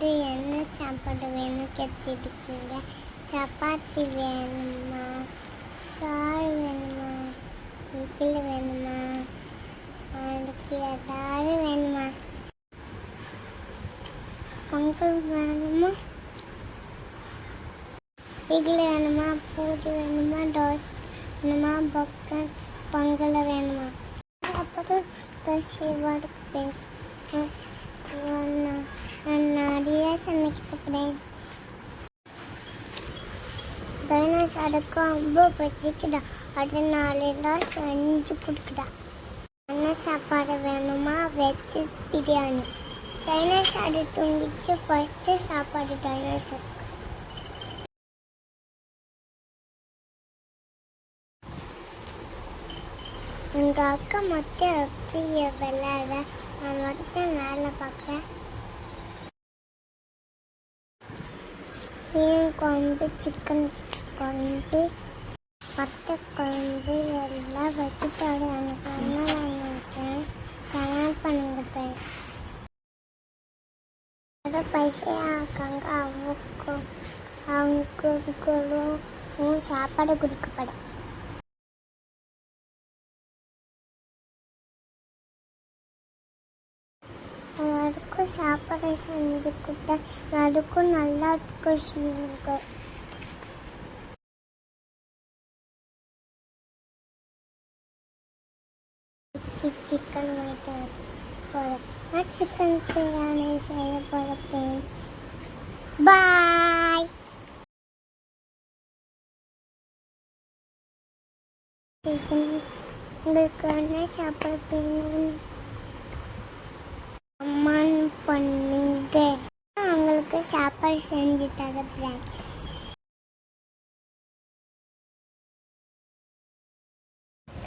எல்லாரும் என்ன சாப்பாடு வேணும் கேட்டுருக்கீங்க? சப்பாத்தி வேணுமா? சோறு வேணுமா? இட்லி வேணுமா? அதுக்கு ஏதாவது வேணுமா? பொங்கல் வேணுமா? இட்லி வேணுமா? பூரி வேணுமா? தோசை வேணுமா? பொக்கல் பொங்கல் வேணுமா? அப்புறம் தோசை வடை பேச நான் நிறைய சமைக்கிறேன் டைனோசருக்கு ரொம்ப பசிக்குதா அதனால தான் செஞ்சு கொடுக்குதா என்ன சாப்பாடு வேணுமா? வெஜ் பிரியாணி. டைனோசர் தூங்கிச்சு ஃபஸ்ட்டு சாப்பாடு டைனோசர் எங்கள் அக்கா மொத்தம் எப்படி விளையாட நான் மொத்தம் வேலை பார்க்குறேன். மீன் குழம்பு சிக்கன் குழம்பு வத்த குழம்பு எல்லாம் வச்சுட்டாரு எனக்கு என்ன நினைக்கிறேன் கல்யாணம் பண்ணுங்க பேர் பைசையாக இருக்காங்க அவங்க அவங்களுக்கும் சாப்பாடு கொடுக்கப்படும். எனக்கும் சாப்பாடு செஞ்சு கொடுத்தேன் அதுக்கும் நல்லா இருக்கும் சொல்லுங்க சிக்கன் வாங்கிட்டு போகிறேன் நான் சிக்கன் பிரியாணி செய்ய போகிறேன் பேச்சு பாய் உங்களுக்கு என்ன சாப்பாடு வேணும் அம்மான் பண்ணுங்க அப்பா செஞ்சு தரப்பேன்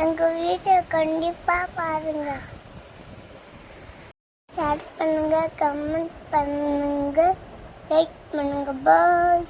எங்கள் வீட்டை கண்டிப்பாக பாருங்க. ஷேர் பண்ணுங்க கமெண்ட் பண்ணுங்க லைக் பண்ணுங்க பாய்